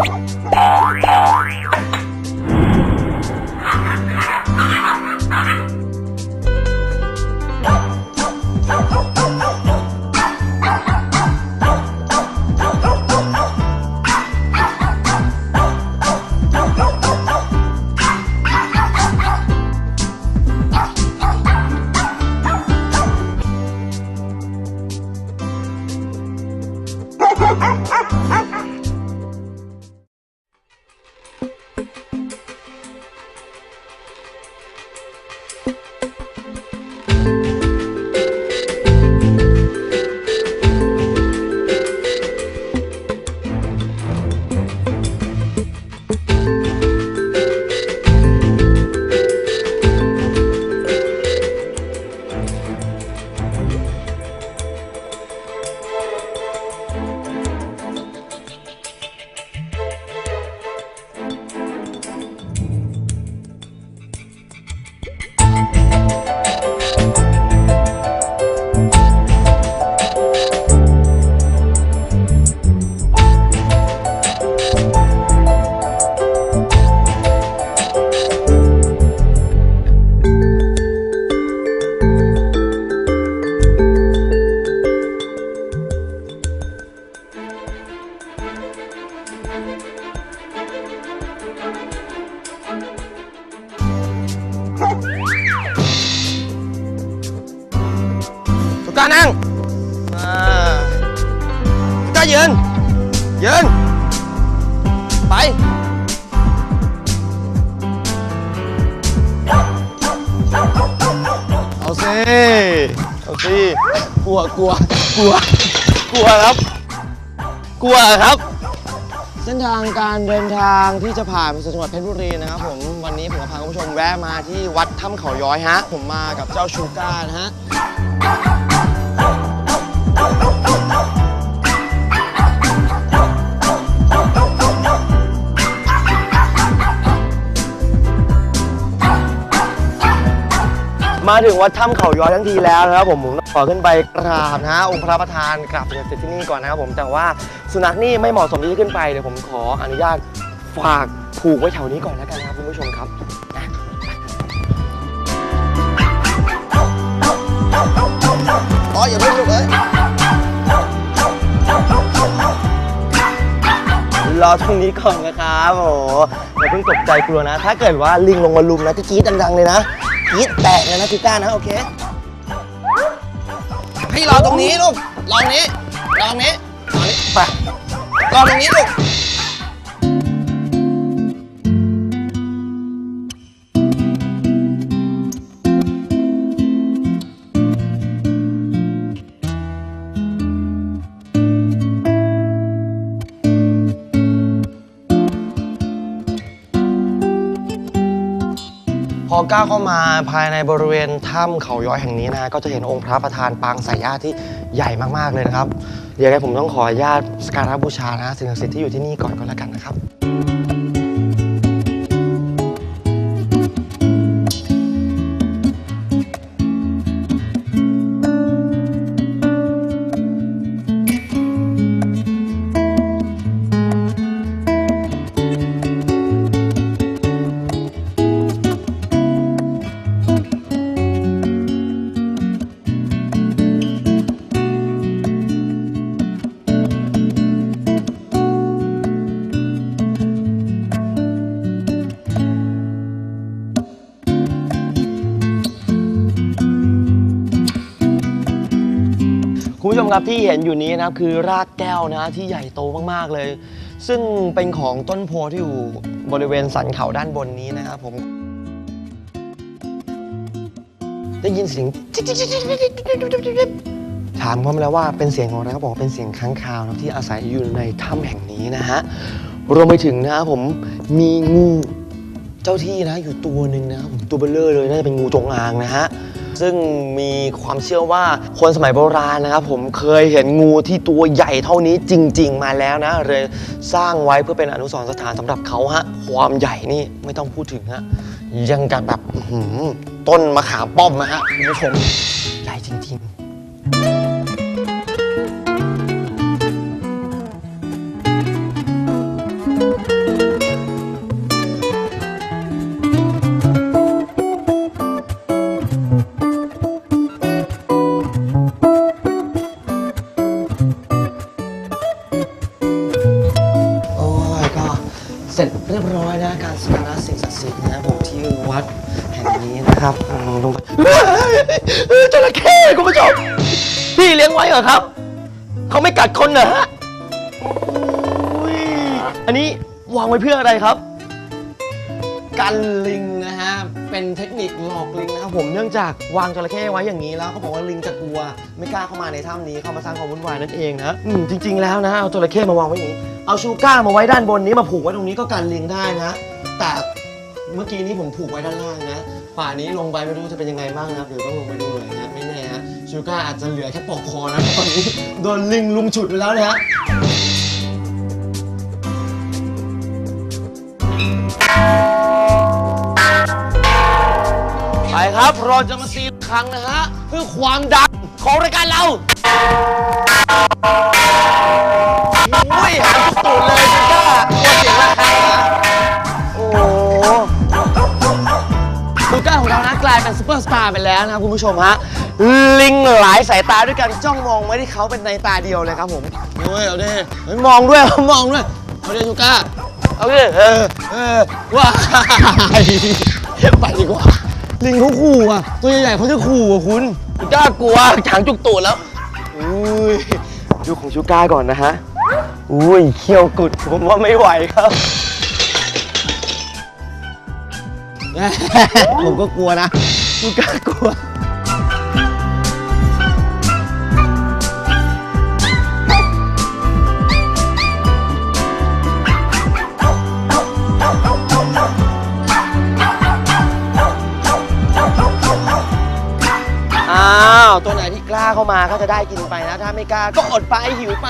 Ah! อ่าสุก้ายืนยืนไปเอาสิเอาสิกลัวกลัวกลัวกลัวครับ กลัวครับ เส้นทางการเดินทางที่จะผ่านไปสู่จังหวัดเพชรบุรีนะครับผมวันนี้ผมจะพาคุณผู้ชมแวะมาที่วัดถ้ำเขาย้อยฮะ ผมมากับเจ้าชูก้านะฮะ มาถึงวัดถ้ำเขาย้อยทั้งทีแล้วนะครับผมผมขอขึ้นไปกราบนะฮะองค์พระประธานกราบสิ่งศักดิ์สิทธิ์ที่นี่ก่อนนะครับผมแต่ว่าสุนัขนี่ไม่เหมาะสมที่จะขึ้นไปเดี๋ยวผมขออนุญาตฝากผูกไว้แถวนี้ก่อนแล้วกันนะครับคุณผู้ชมครับนะอ๋ออย่าเพิ่งลุกเอ้ยรอตรงนี้ก่อนนะครับโอ้โหอย่าเพิ่งตกใจกลัวนะ ถ้าเกิดว่าลิงลงมาลุมนะที่กรี๊ดดังๆเลยนะ กรี๊ดแตกเลยนะพี่ก้านะโอเค ให้รอตรงนี้ลูก รอตรงนี้ รอตรงนี้รอตรงนี้ไปรอตรงนี้ลูก อก้าวเข้ามาภายในบริเวณถ้ำเขาย้อยแห่งนี้นะ ก็จะเห็นองค์พระประธานปางสายญาติที่ใหญ่มากๆเลยนะครับ เดี๋ยวไงผมต้องขออนุญาตสกการะบูชานะสิ่งศักดิ์สิทธิ์ที่อยู่ที่นี่ก่อนก็แล้วกันนะครับ คุณผู้ชมครับที่เห็นอยู่นี้นะครับคือรากแก้วนะที่ใหญ่โตมากๆเลย ซึ่งเป็นของต้นโพที่อยู่บริเวณสันเขาด้านบนนี้นะครับผมได้ยินเสียงถามเขาไปแล้วว่าเป็นเสียงของอะไรเขาบอกเป็นเสียงค้างคาวนะที่อาศัยอยู่ในถ้ำแห่งนี้นะฮะรวมไปถึงนะครับผมมีงูเจ้าที่นะอยู่ตัวหนึ่งนะผมตัวเบลเลอร์เลยน่าจะเป็นงูจงอางนะฮะ ซึ่งมีความเชื่อว่าคนสมัยโบราณนะครับผมเคยเห็นงูที่ตัวใหญ่เท่านี้จริง ๆ มาแล้วนะเลยสร้างไว้เพื่อเป็นอนุสรณ์สถานสำหรับเขาฮะความใหญ่นี่ไม่ต้องพูดถึงฮะยังกับแบบหือต้นมะขามป้อมนะฮะคุณผู้ชมใหญ่จริง ๆ สร็จเรียบร้อยนะการสักการะสิ่งศักดิ์สิทธิ์นะครับผมที่วัดแห่งนี้นะครับลงไปเฮ้ยเฮ้ยจระเข้คุณผู้ชมพี่เลี้ยงไว้เหรอครับ เขาไม่กัดคนเหรอฮะอุ้ยอันนี้วางไว้เพื่ออะไรครับกันลิงนะฮะเป็นเทคนิคหลอกลิงนะครับผมเนื่องจากวางจระเข้ไว้อย่างนี้แล้วเขาบอกว่าลิงจะกลัว ไม่กล้าเข้ามาในถ้ำนี้เข้ามาสร้างความวุ่นวายนั่นเองนะอืจริง ๆ แล้วนะเอาจระเข้มาวางไว้อย่างนี้ เอาชูก้ามาไว้ด้านบนนี้มาผูกไว้ตรงนี้ก็กันลิงได้นะ แต่เมื่อกี้นี้ผมผูกไว้ด้านล่างนะ ป่านี้ลงไปไม่รู้จะเป็นยังไงบ้างนะครับเดี๋ยวต้องลงไปดูเลยนะไม่แน่ฮะชูก้าอาจจะเหลือแค่ปลอกคอนะตอนนี้โดนลิงลุมฉุดไปแล้วเนี่ยฮะไปครับเราจะมาซีครั้งนะฮะเพื่อความดังของรายการเราานะกลายเป็นซูเปอร์สตาร์ไปแล้วนะครับคุณผู้ชมฮะลิงหลายสายตาด้วยกันจ้องมองไว้ที่เขาเป็นในตาเดียวเลยครับผมเอาด้วยเอาดิเฮ้ยมองด้วยมองด้วยเอาดิชูก้าเอาดิเออเออว้ายไปดีกว่าลิงเขาขู่อะตัวใหญ่ๆเขาจะขู่อะคุณชูก้ากลัวฉางจุกตูดแล้วอุ้ยดูของชูก้าก่อนนะฮะอุ้ยเขี้ยวกุดผมว่าไม่ไหวครับ ผมก็กลัวนะชูกล้ากลัว อ้าว ตัวไหนที่กล้าเข้ามาก็จะได้กินไปนะ ถ้าไม่กล้าก็อดไปหิวไป